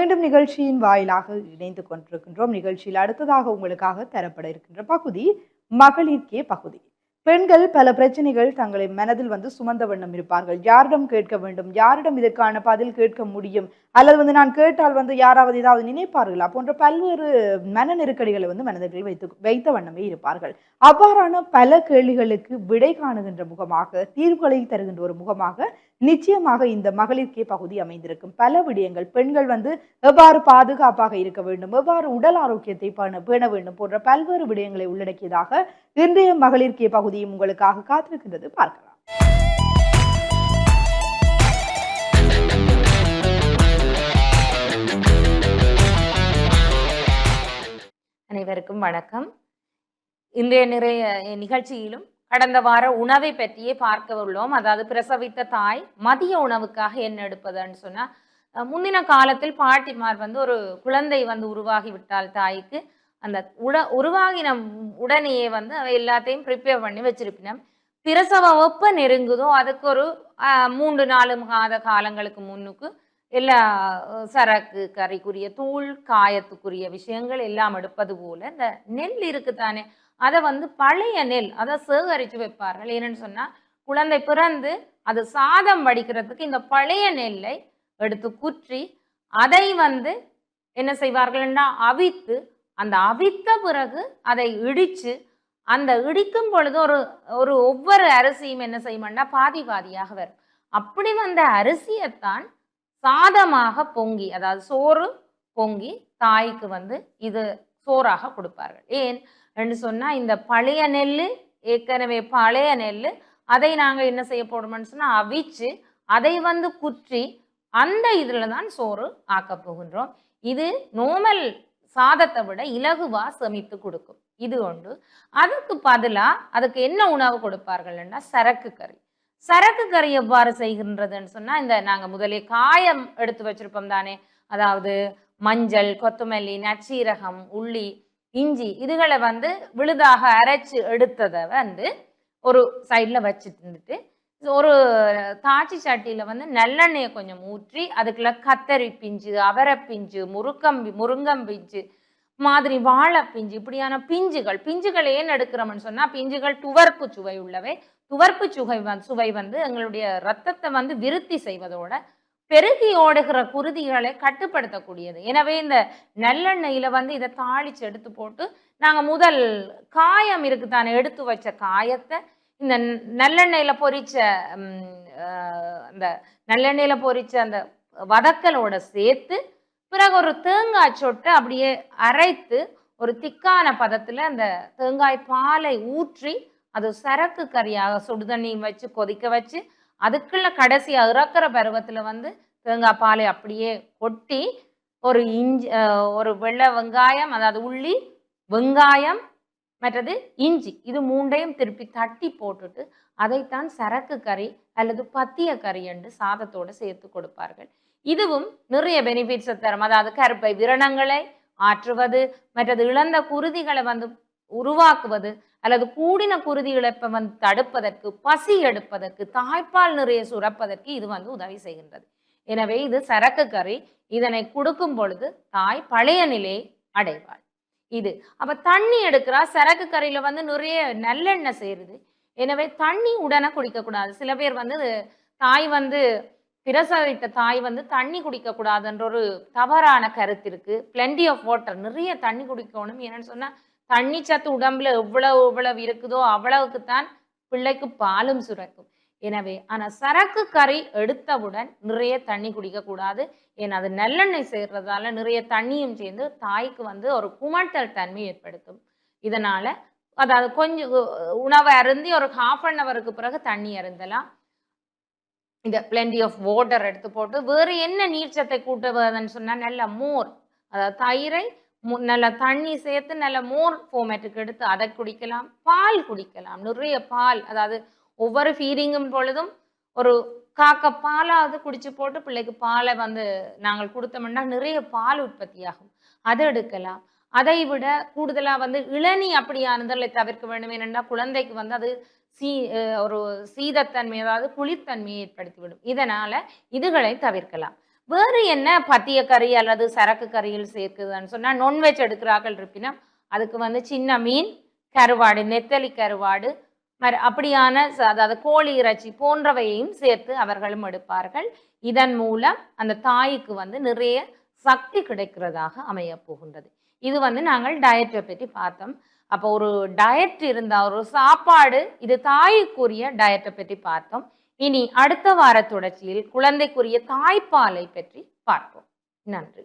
மீண்டும் நிகழ்ச்சியின் வாயிலாக இணைந்து கொண்டிருக்கின்றோம். நிகழ்ச்சியில் அடுத்ததாக உங்களுக்காக தரப்பட இருக்கின்ற பகுதி மகளிர்கே பகுதி. பெண்கள் பல பிரச்சனைகள் தங்களை மனதில் வந்து சுமந்த வண்ணம் இருப்பார்கள். யாரிடம் கேட்க வேண்டும்? யாரிடம் இதற்கான பதில் கேட்க முடியும்? அல்லது வந்து நான் கேட்டால் வந்து யாராவது ஏதாவது நினைப்பார்களா? போன்ற பல்வேறு மன நெருக்கடிகளை வந்து மனதில் வைத்து வைத்த வண்ணமே இருப்பார்கள். அவ்வாறான பல கேள்விகளுக்கு விடை காணுகின்ற முகமாக தீர்வுகளை தருகின்ற ஒரு முகமாக நிச்சயமாக இந்த மகளிர்கே பகுதி அமைந்திருக்கும். பல விடயங்கள் பெண்கள் வந்து எவ்வாறு பாதுகாப்பாக இருக்க வேண்டும்? எவ்வாறு உடல் ஆரோக்கியத்தை பேண பேண வேண்டும்? போன்ற பல்வேறு விடயங்களை உள்ளடக்கியதாக இன்றைய மகளிர்க்கே பகுதியும் உங்களுக்காக காத்திருக்கின்றது. பார்க்கலாம். அனைவருக்கும் வணக்கம். இன்றைய நிறைய நிகழ்ச்சியிலும் கடந்த வார உணவை பற்றியே பார்க்க உள்ளோம். அதாவது பிரசவித்த தாய் மதிய உணவுக்காக என்ன எடுப்பதுன்னு சொன்னா முன்தின முந்தின காலத்தில் பாட்டிமார் வந்து ஒரு குழந்தை வந்து உருவாகி விட்டால் தாய்க்கு. அந்த உட உருவாகின உடனேயே வந்து அவை எல்லாத்தையும் ப்ரிப்பேர் பண்ணி வச்சிருப்பினம். பிரசவ வெப்ப நெருங்குதோ அதுக்கு ஒரு மூன்று நாலு மாத காலங்களுக்கு முன்னுக்கு எல்லா சரக்கு கறிக்குரிய தூள் காயத்துக்குரிய விஷயங்கள் எல்லாம் எடுப்பது போல இந்த நெல் இருக்குதானே அதை வந்து பழைய நெல் அதை சேகரித்து வைப்பார்கள். என்னன்னு சொன்னால் குழந்தை பிறந்து அது சாதம் வடிக்கிறதுக்கு இந்த பழைய நெல்லை எடுத்து குற்றி அதை வந்து என்ன செய்வார்கள்னா அவித்து அந்த அவித்த பிறகு அதை இடித்து அந்த இடிக்கும் பொழுது ஒரு ஒரு ஒவ்வொரு அரிசியும் என்ன செய்யும்னா பாதி பாதியாக வரும். அப்படி வந்த அரிசியைத்தான் சாதமாக பொங்கி அதாவது சோறு பொங்கி தாய்க்கு வந்து இது சோறாக கொடுப்பார்கள். ஏன்? என்று சொன்னால் இந்த பழைய நெல் ஏற்கனவே பழைய நெல் அதை நாங்கள் என்ன செய்ய போடுறோம்னு சொன்னால் அவிச்சு அதை வந்து குற்றி அந்த இதில் தான் சோறு ஆக்கப் போகின்றோம். இது நோமல் சாதத்தை விட இலகுவா சமைத்து கொடுக்கும். இது ஒன்று. அதுக்கு பதிலாக அதுக்கு என்ன உணவு கொடுப்பார்கள்னா சரக்கு கறி. சரக்கு கறி எவ்வாறு செய்கின்றதுன்னு சொன்னால் இந்த நாங்கள் முதலே காயம் எடுத்து வச்சிருப்போம் தானே. அதாவது மஞ்சள் கொத்தமல்லி நச்சீரகம் உள்ளி இஞ்சி இதுகளை வந்து விழுதாக அரைச்சு எடுத்ததை வந்து ஒரு சைடில் வச்சுட்டு இருந்துட்டு ஒரு தாச்சி சட்டியில் வந்து நல்லெண்ணெயை கொஞ்சம் ஊற்றி அதுக்குள்ள கத்தரி பிஞ்சு அவரை பிஞ்சு முருக்கம்பி முருங்கம் பிஞ்சு மாதிரி வாழை பிஞ்சு இப்படியான பிஞ்சுகள் பிஞ்சுகள் ஏன் எடுக்கிறோம்னு சொன்னால் பிஞ்சுகள் துவர்ப்பு சுவை உள்ளவை. துவர்ப்பு சுவை வந்து சுவை வந்து எங்களுடைய ரத்தத்தை வந்து விருத்தி செய்வதோட பெருகி ஓடுகிற குருதிகளை கட்டுப்படுத்தக்கூடியது. எனவே இந்த நல்லெண்ணெயில் வந்து இதை தாளிச்சு எடுத்து போட்டு நாங்கள் முதல் காயம் இருக்குதானே எடுத்து வச்ச காயத்தை இந்த நல்லெண்ணெயில் பொறிச்ச பொரிச்ச அந்த நல்லெண்ணெயில் பொரிச்ச அந்த வதக்கலோட சேர்த்து பிறகு ஒரு தேங்காய் சொட்டை அப்படியே அரைத்து ஒரு திக்கான பதத்தில் அந்த தேங்காய் பாலை ஊற்றி அது சரக்கு கறியாக சுடுதண்ணி வச்சு கொதிக்க வச்சு அதுக்குள்ள கடைசியாக இறக்குற பருவத்தில் வந்து தேங்காய் பாலை அப்படியே கொட்டி ஒரு இஞ்சி ஒரு வெள்ளை வெங்காயம் அதாவது உள்ளி வெங்காயம் மற்றது இஞ்சி. இது மூண்டையும் திருப்பி தட்டி போட்டுட்டு அதைத்தான் சரக்கு கறி அல்லது பத்திய கறி என்று சாதத்தோடு சேர்த்து கொடுப்பார்கள். இதுவும் நிறைய பெனிஃபிட்ஸை தரும். அதாவது கருப்பை விரணங்களை ஆற்றுவது மற்றது இழந்த குருதிகளை வந்து உருவாக்குவது அல்லது கூடின குருதி இழப்பை வந்து தடுப்பதற்கு பசி எடுப்பதற்கு தாய்ப்பால் நிறைய சுரப்பதற்கு இது வந்து உதவி செய்கின்றது. எனவே இது சரக்கு கறி. இதனை கொடுக்கும் பொழுது தாய் பழைய நிலையை அடைவாள். இது. அப்ப தண்ணி எடுக்கிறா சரக்கு கறியில வந்து நிறைய நல்லெண்ணெய் சேருது. எனவே தண்ணி உடனே குடிக்கக்கூடாது. சில பேர் வந்து தாய் வந்து பிரசவித்த தாய் வந்து தண்ணி குடிக்க கூடாதுன்ற ஒரு தவறான கருத்து இருக்கு. பிளண்டி ஆஃப் வாட்டர் நிறைய தண்ணி குடிக்கணும். என்னன்னு சொன்னா தண்ணி சத்து உடம்புல எவ்வளவு எவ்வளவு இருக்குதோ அவ்வளவுக்கு தான் பிள்ளைக்கு பாலும் சுரக்கும். எனவே ஆனால் சரக்கு கறி எடுத்தவுடன் நிறைய தண்ணி குடிக்கக்கூடாது ஏன்னா அது நல்லெண்ணெய் சேர்றதால நிறைய தண்ணியும் சேர்ந்து தாய்க்கு வந்து ஒரு குமட்டல் தன்மை ஏற்படுத்தும். இதனால் அதாவது கொஞ்சம் உணவை அருந்தி ஒரு ஹாஃப் அன் ஹவருக்கு பிறகு தண்ணி அருந்தலாம். இந்த பிளெண்டி ஆஃப் வாட்டர் எடுத்து போட்டு வேறு என்ன நீர்ச்சத்தை கூட்டுவதுன்னு சொன்னால் நல்ல மோர் அதாவது தயிரை மு- நல்ல தண்ணி சேர்த்து நல்ல மோர் ஃபோமேட்டுக்கு எடுத்து அதை குடிக்கலாம். பால் குடிக்கலாம். நிறைய பால் அதாவது ஒவ்வொரு ஃபீடிங்கும் பொழுதும் ஒரு காக்க பாலாவது குடிச்சு போட்டு பிள்ளைக்கு பாலை வந்து நாங்கள் கொடுத்தோம்னா நிறைய பால் உற்பத்தியாகும். அதை எடுக்கலாம். அதை விட கூடுதலாக வந்து இளநீ அப்படியானதை தவிர்க்க வேண்டும் ஏனென்றால் குழந்தைக்கு வந்து அது சீ ஒரு சீதத்தன்மை அதாவது குளிர்த்தன்மையை ஏற்படுத்திவிடும். இதனால் இதுகளை தவிர்க்கலாம். வேறு என்ன பத்திய கறி அல்லது சரக்கு கறியில் சேர்க்குதுன்னு சொன்னால் நான்வெஜ் எடுக்கிறார்கள் இருப்பினும் அதுக்கு வந்து சின்ன மீன் கருவாடு நெத்தலி கருவாடு அப்படியான அதாவது கோழி இறைச்சி போன்றவையையும் சேர்த்து அவர்களும் எடுப்பார்கள். இதன் மூலம் அந்த தாய்க்கு வந்து நிறைய சக்தி கிடைக்கிறதாக அமைய போகின்றது. இது வந்து நாங்கள் டயட்டை பற்றி பார்த்தோம். அப்போ ஒரு டயட் இருந்தால் ஒரு சாப்பாடு இது தாய்க்குரிய டயட்டை பற்றி பார்த்தோம். இனி அடுத்த வார தொடர்ச்சியில் குழந்தைக்குரிய தாய்ப்பாலை பற்றி பார்ப்போம். நன்றி.